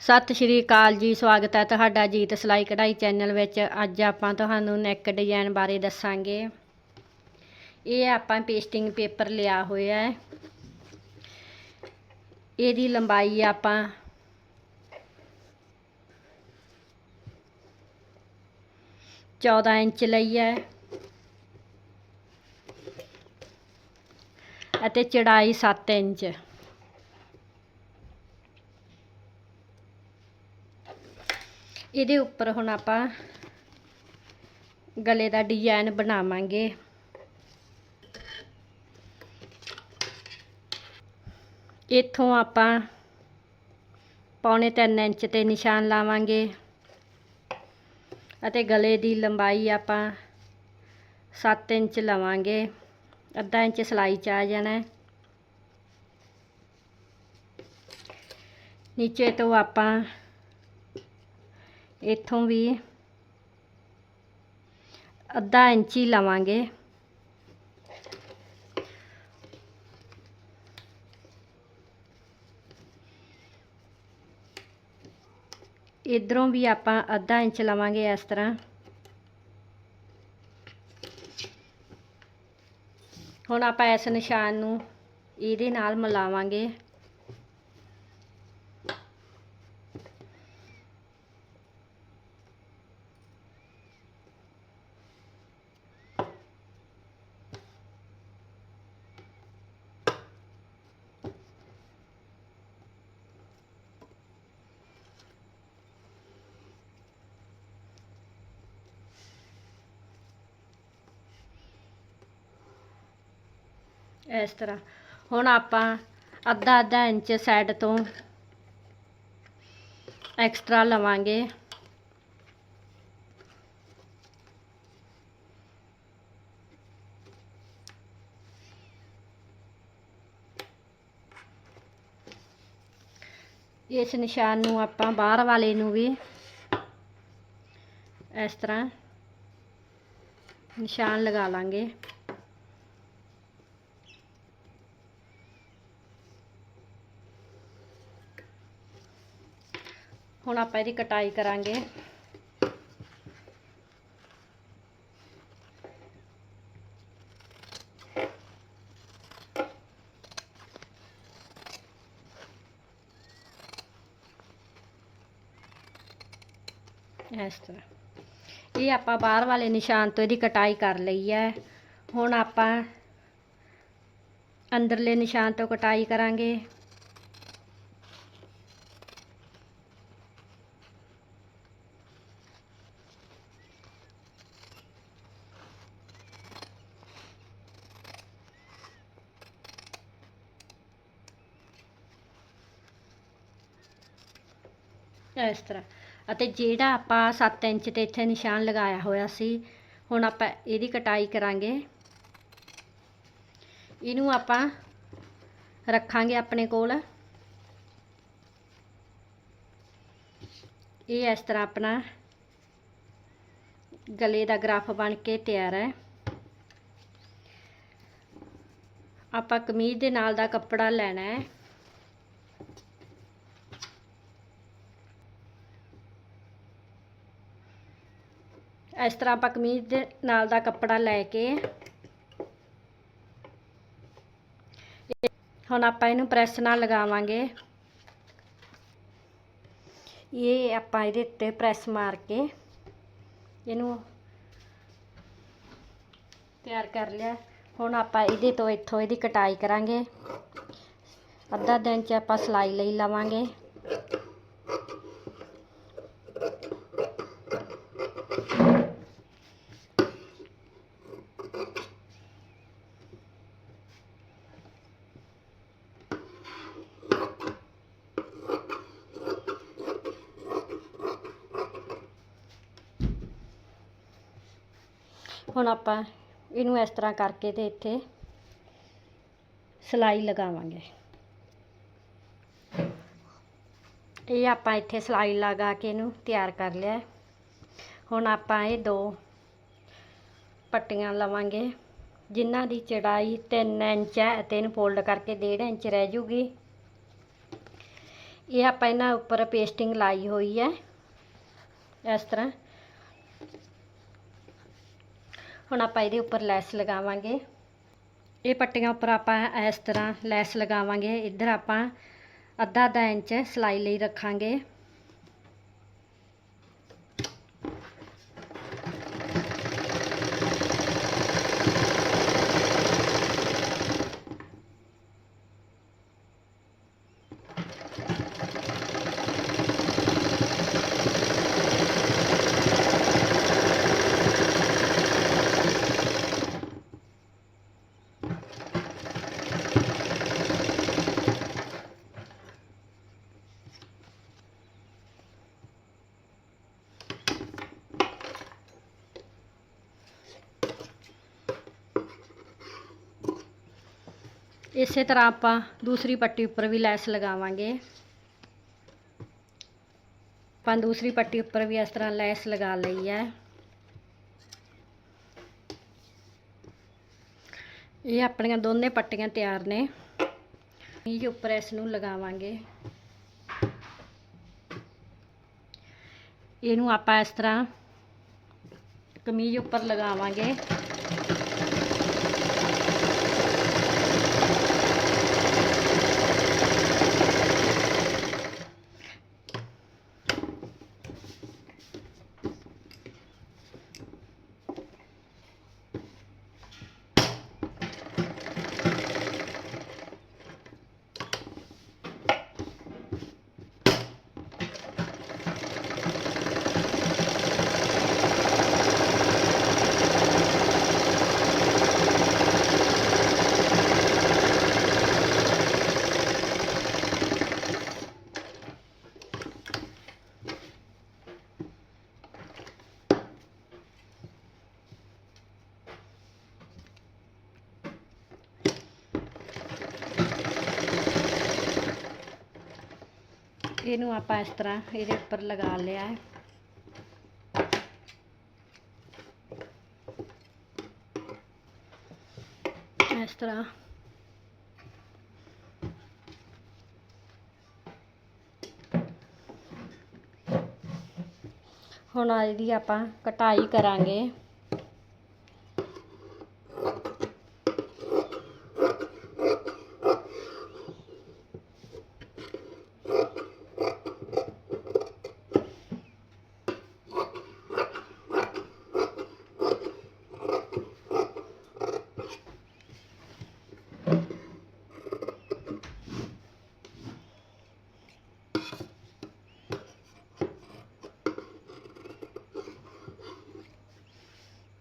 ਸਤਿ ਸ਼੍ਰੀ ਅਕਾਲ ਜੀ, ਸਵਾਗਤ ਹੈ ਤੁਹਾਡਾ ਜੀਤ ਸਿਲਾਈ ਕਢਾਈ ਚੈਨਲ ਵਿੱਚ। ਅੱਜ ਆਪਾਂ ਤੁਹਾਨੂੰ ਨੈਕ ਡਿਜ਼ਾਈਨ ਬਾਰੇ ਦੱਸਾਂਗੇ। ਇਹ ਆਪਾਂ ਪੇਸਟਿੰਗ ਪੇਪਰ ਲਿਆ ਹੋਇਆ ਹੈ। ਇਹਦੀ ਲੰਬਾਈ ਆਪਾਂ ਚੌਦਾਂ ਇੰਚ ਲਈ ਹੈ ਅਤੇ ਚੜਾਈ 7 ਇੰਚ। ਇਹਦੇ ਉੱਪਰ ਹੁਣ ਆਪਾਂ ਗਲੇ ਦਾ ਡਿਜ਼ਾਈਨ ਬਣਾਵਾਂਗੇ। ਇੱਥੋਂ ਆਪਾਂ ਪੌਣੇ 3 ਇੰਚ ਤੇ ਨਿਸ਼ਾਨ ਲਾਵਾਂਗੇ ਅਤੇ ਗਲੇ ਦੀ ਲੰਬਾਈ ਆਪਾਂ 7 ਇੰਚ ਲਵਾਂਗੇ। ਅੱਧਾ ਇੰਚ ਸਲਾਈ ਚ ਆ ਜਾਣਾ। ਨੀਚੇ ਤੋਂ ਆਪਾਂ ਇੱਥੋਂ ਵੀ ਅੱਧਾ ਇੰਚ ਹੀ ਲਵਾਂਗੇ। ਇਧਰੋਂ ਵੀ ਆਪਾਂ ਅੱਧਾ ਇੰਚ ਲਵਾਂਗੇ ਇਸ ਤਰ੍ਹਾਂ। ਹੁਣ ਆਪਾਂ ਇਸ ਨਿਸ਼ਾਨ ਨੂੰ ਇਹਦੇ ਨਾਲ ਮਿਲਾਵਾਂਗੇ। ਇਸ ਤਰ੍ਹਾਂ। ਹੁਣ ਆਪਾਂ ਅੱਧਾ ਅੱਧਾ ਇੰਚ ਸਾਈਡ ਤੋਂ ਐਕਸਟਰਾ ਲਵਾਂਗੇ। ਇਸ ਨਿਸ਼ਾਨ ਨੂੰ ਆਪਾਂ ਬਾਹਰ ਵਾਲੇ ਨੂੰ ਵੀ ਇਸ ਤਰ੍ਹਾਂ ਨਿਸ਼ਾਨ ਲਗਾ ਲਾਂਗੇ। ਹੁਣ ਆਪਾਂ ਇਹਦੀ ਕਟਾਈ ਕਰਾਂਗੇ। ਇਸ ਤਰ੍ਹਾਂ। ਇਹ ਆਪਾਂ ਬਾਹਰ ਵਾਲੇ ਨਿਸ਼ਾਨ ਤੋਂ ਇਹਦੀ ਕਟਾਈ ਕਰ ਲਈ ਹੈ। ਹੁਣ ਆਪਾਂ ਅੰਦਰਲੇ ਨਿਸ਼ਾਨ ਤੋਂ ਕਟਾਈ ਕਰਾਂਗੇ। ਇਸ ਤਰ੍ਹਾਂ। ਅਤੇ ਜਿਹੜਾ ਆਪਾਂ 7 ਇੰਚ ਤੇ ਇੱਥੇ ਨਿਸ਼ਾਨ ਲਗਾਇਆ ਹੋਇਆ ਸੀ, ਹੁਣ ਆਪਾਂ ਇਹਦੀ ਕਟਾਈ ਕਰਾਂਗੇ। ਇਹਨੂੰ ਆਪਾਂ ਰੱਖਾਂਗੇ ਆਪਣੇ ਕੋਲ। ਇਹ ਇਸ ਤਰ੍ਹਾਂ ਆਪਣਾ ਗਲੇ ਦਾ ਗ੍ਰਾਫ ਬਣ ਕੇ ਤਿਆਰ ਹੈ। ਆਪਾਂ ਕਮੀਜ਼ ਦੇ ਨਾਲ ਦਾ ਕੱਪੜਾ ਲੈਣਾ ਹੈ। ਇਸ ਤਰ੍ਹਾਂ ਆਪਾਂ ਕਮੀਜ਼ ਦੇ ਨਾਲ ਦਾ ਕੱਪੜਾ ਲੈ ਕੇ ਹੁਣ ਆਪਾਂ ਇਹਨੂੰ ਪ੍ਰੈਸ ਨਾਲ ਲਗਾਵਾਂਗੇ। ਇਹ ਆਪਾਂ ਇਹਦੇ ਉੱਤੇ ਪ੍ਰੈਸ ਮਾਰ ਕੇ ਇਹਨੂੰ ਤਿਆਰ ਕਰ ਲਿਆ। ਹੁਣ ਆਪਾਂ ਇਹਦੇ ਤੋਂ ਇੱਥੋਂ ਇਹਦੀ ਕਟਾਈ ਕਰਾਂਗੇ। ਅੱਧਾ ਦਿਨ ਚ ਆਪਾਂ ਸਲਾਈ ਲਈ ਲਵਾਂਗੇ। ਹੁਣ ਆਪਾਂ ਇਹਨੂੰ ਇਸ ਤਰ੍ਹਾਂ ਕਰਕੇ ਤੇ ਇੱਥੇ ਸਲਾਈ ਲਗਾਵਾਂਗੇ। ਇਹ ਆਪਾਂ ਇੱਥੇ ਸਲਾਈ ਲਗਾ ਕੇ ਇਹਨੂੰ ਤਿਆਰ ਕਰ ਲਿਆ ਹੁਣ ਆਪਾਂ ਇਹ ਦੋ ਪੱਟੀਆਂ ਲਵਾਂਗੇ, ਜਿਨ੍ਹਾਂ ਦੀ ਚੜਾਈ 3 ਇੰਚ ਹੈ ਅਤੇ ਇਹਨੂੰ ਫੋਲਡ ਕਰਕੇ 1.5 ਇੰਚ ਰਹਿ ਜੂਗੀ। ਇਹ ਆਪਾਂ ਇਹਨਾਂ ਉੱਪਰ ਪੇਸਟਿੰਗ ਲਾਈ ਹੋਈ ਹੈ। ਇਸ ਤਰ੍ਹਾਂ ਹੁਣ ਆਪਾਂ ਇਹਦੇ ਉੱਪਰ ਲੈਸ ਲਗਾਵਾਂਗੇ। ਇਹ ਪੱਟੀਆਂ ਉੱਪਰ ਆਪਾਂ ਇਸ ਤਰ੍ਹਾਂ ਲੈਸ ਲਗਾਵਾਂਗੇ। ਇੱਧਰ ਆਪਾਂ ਅੱਧਾ ਅੱਧਾ ਇੰਚ ਸਿਲਾਈ ਲਈ ਰੱਖਾਂਗੇ। ਇਸੇ ਤਰ੍ਹਾਂ ਆਪਾਂ ਦੂਸਰੀ ਪੱਟੀ ਉੱਪਰ ਵੀ ਲੈਸ ਲਗਾਵਾਂਗੇ। ਆਪਾਂ ਦੂਸਰੀ ਪੱਟੀ ਉੱਪਰ ਵੀ ਇਸ ਤਰ੍ਹਾਂ ਲੈਸ ਲਗਾ ਲਈ ਹੈ। ਇਹ ਆਪਣੀਆਂ ਦੋਨੇ ਪੱਟੀਆਂ ਤਿਆਰ ਨੇ। ਇਹ ਉੱਪਰ ਇਸ ਨੂੰ ਲਗਾਵਾਂਗੇ। ਇਹਨੂੰ ਆਪਾਂ ਇਸ ਤਰ੍ਹਾਂ ਕਮੀਜ਼ ਉੱਪਰ ਲਗਾਵਾਂਗੇ। ਇਹਨੂੰ ਆਪਾਂ ਇਸ ਤਰ੍ਹਾਂ ਇਹਦੇ ਉੱਪਰ ਲਗਾ ਲਿਆ ਹੈ। ਇਸ ਤਰ੍ਹਾਂ। ਹੁਣ ਇਹਦੀ ਆਪਾਂ ਕਟਾਈ ਕਰਾਂਗੇ।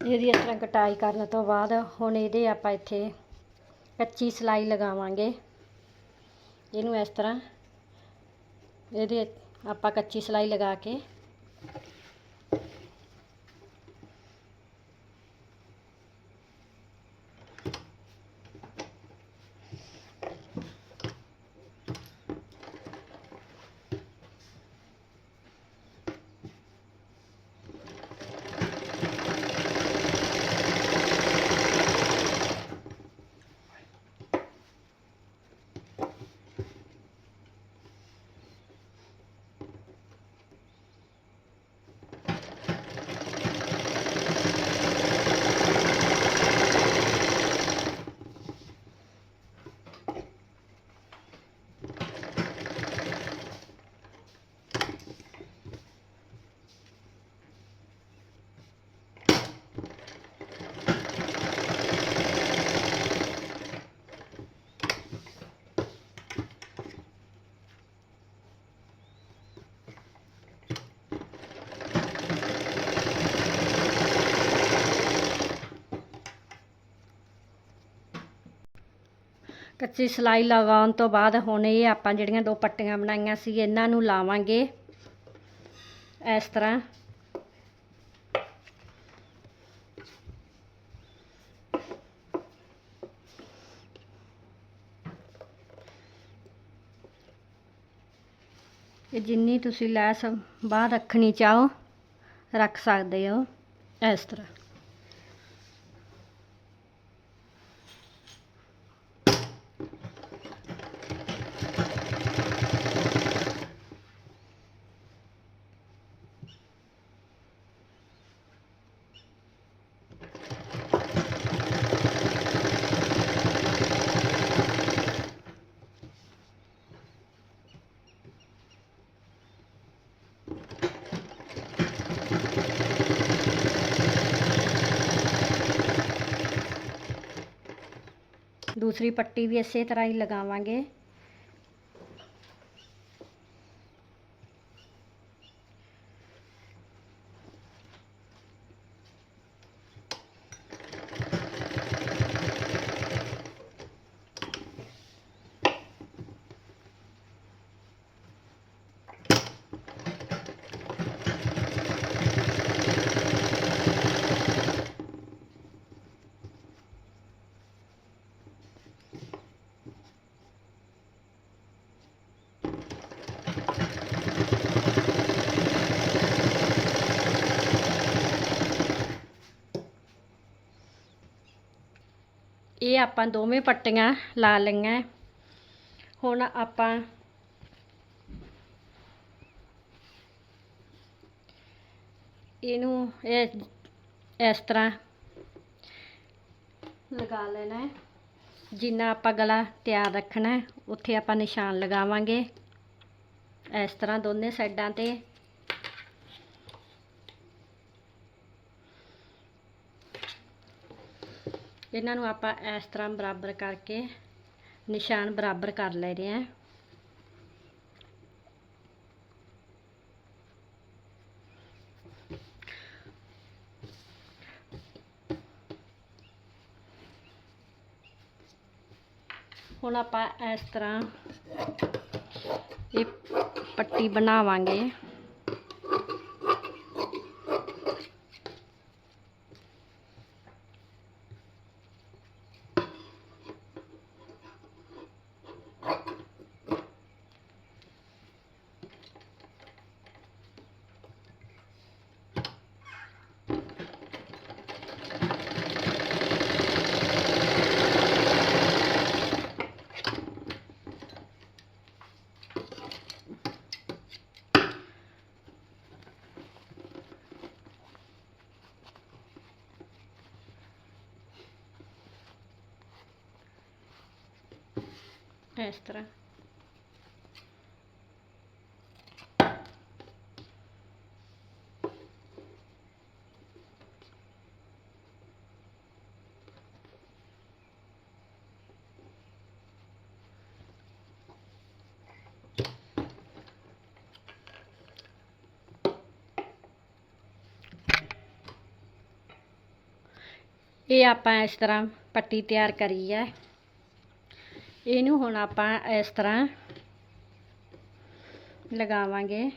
ਇਹਦੀ ਇਸ ਤਰ੍ਹਾਂ ਕਟਾਈ ਕਰਨ ਤੋਂ ਬਾਅਦ ਹੁਣ ਇਹਦੇ ਆਪਾਂ ਇੱਥੇ ਕੱਚੀ ਸਿਲਾਈ ਲਗਾਵਾਂਗੇ। ਇਹਨੂੰ ਇਸ ਤਰ੍ਹਾਂ ਇਹਦੇ ਆਪਾਂ ਕੱਚੀ ਸਿਲਾਈ ਲਗਾ ਕੇ ਕੱਚੀ ਸਿਲਾਈ ਲਗਾਉਣ ਤੋਂ ਬਾਅਦ ਹੁਣ ਇਹ ਆਪਾਂ ਜਿਹੜੀਆਂ ਦੋ ਪੱਟੀਆਂ ਬਣਾਈਆਂ ਸੀ, ਇਹਨਾਂ ਨੂੰ ਲਾਵਾਂਗੇ। ਇਸ ਤਰ੍ਹਾਂ। ਇਹ ਜਿੰਨੀ ਤੁਸੀਂ ਲੈਸ ਬਾਹਰ ਰੱਖਣੀ ਚਾਹੋ, ਰੱਖ ਸਕਦੇ ਹੋ। ਇਸ ਤਰ੍ਹਾਂ। ਦੂਸਰੀ ਪੱਟੀ ਵੀ ਇਸੇ ਤਰ੍ਹਾਂ ਹੀ ਲਗਾਵਾਂਗੇ। ਇਹ ਆਪਾਂ ਦੋਵੇਂ ਪੱਟੀਆਂ ਲਾ ਲਈਆਂ ਹੁਣ ਆਪਾਂ ਇਹਨੂੰ ਇਹ ਇਸ ਤਰ੍ਹਾਂ ਲਗਾ ਲੈਣਾ ਹੈ। ਜਿੰਨਾ ਆਪਾਂ ਗਲਾ ਤਿਆਰ ਰੱਖਣਾ ਉੱਥੇ ਆਪਾਂ ਨਿਸ਼ਾਨ ਲਗਾਵਾਂਗੇ। ਇਸ ਤਰ੍ਹਾਂ ਦੋਨੇ ਸਾਈਡਾਂ ਤੇ ਇਹਨਾਂ ਨੂੰ ਆਪਾਂ ਇਸ ਤਰ੍ਹਾਂ ਬਰਾਬਰ ਕਰਕੇ, ਨਿਸ਼ਾਨ ਬਰਾਬਰ ਕਰ ਲੈ ਰਹੇ ਹਾਂ ਹੁਣ ਆਪਾਂ ਇਸ ਤਰ੍ਹਾਂ ਇਹ ਪੱਟੀ ਬਣਾਵਾਂਗੇ। ਇਸ ਤਰ੍ਹਾਂ ਇਹ ਆਪਾਂ ਇਸ ਤਰ੍ਹਾਂ ਪੱਟੀ ਤਿਆਰ ਕਰੀ ਹੈ ਇਹਨੂੰ ਹੁਣ ਆਪਾਂ ਇਸ ਤਰ੍ਹਾਂ ਲਗਾਵਾਂਗੇ।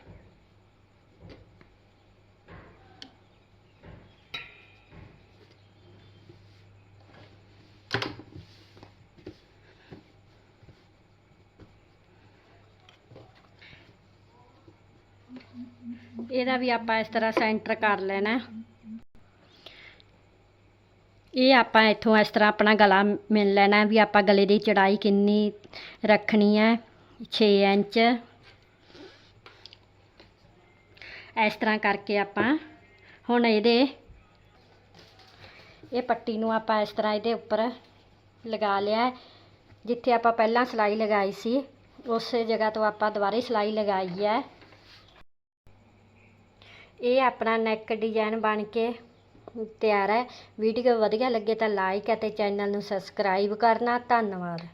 ਇਹਦਾ ਵੀ ਆਪਾਂ ਇਸ ਤਰ੍ਹਾਂ ਸੈਂਟਰ ਕਰ ਲੈਣਾ। ਇਹ ਆਪਾਂ ਇੱਥੋਂ ਇਸ ਤਰ੍ਹਾਂ ਆਪਣਾ ਗਲਾ ਮਿਲ ਲੈਣਾ ਵੀ ਆਪਾਂ ਗਲੇ ਦੀ ਚੜਾਈ ਕਿੰਨੀ ਰੱਖਣੀ ਹੈ 6 ਇੰਚ। ਇਸ ਤਰ੍ਹਾਂ ਕਰਕੇ ਆਪਾਂ ਹੁਣ ਇਹਦੇ, ਇਹ ਪੱਟੀ ਨੂੰ ਆਪਾਂ ਇਸ ਤਰ੍ਹਾਂ ਇਹਦੇ ਉੱਪਰ ਲਗਾ ਲਿਆ ਜਿੱਥੇ ਆਪਾਂ ਪਹਿਲਾਂ ਸਿਲਾਈ ਲਗਾਈ ਸੀ, ਉਸੇ ਜਗ੍ਹਾ ਤੋਂ ਆਪਾਂ ਦੁਬਾਰੇ ਸਿਲਾਈ ਲਗਾਈ ਹੈ। ਇਹ ਆਪਣਾ ਨੈਕ ਡਿਜ਼ਾਈਨ ਬਣ ਕੇ ਤਿਆਰ ਹੈ। ਵੀਡੀਓ ਵਧੀਆ ਲੱਗੇ ਤਾਂ ਲਾਈਕ ਅਤੇ ਚੈਨਲ ਨੂੰ ਸਬਸਕ੍ਰਾਈਬ ਕਰਨਾ। ਧੰਨਵਾਦ।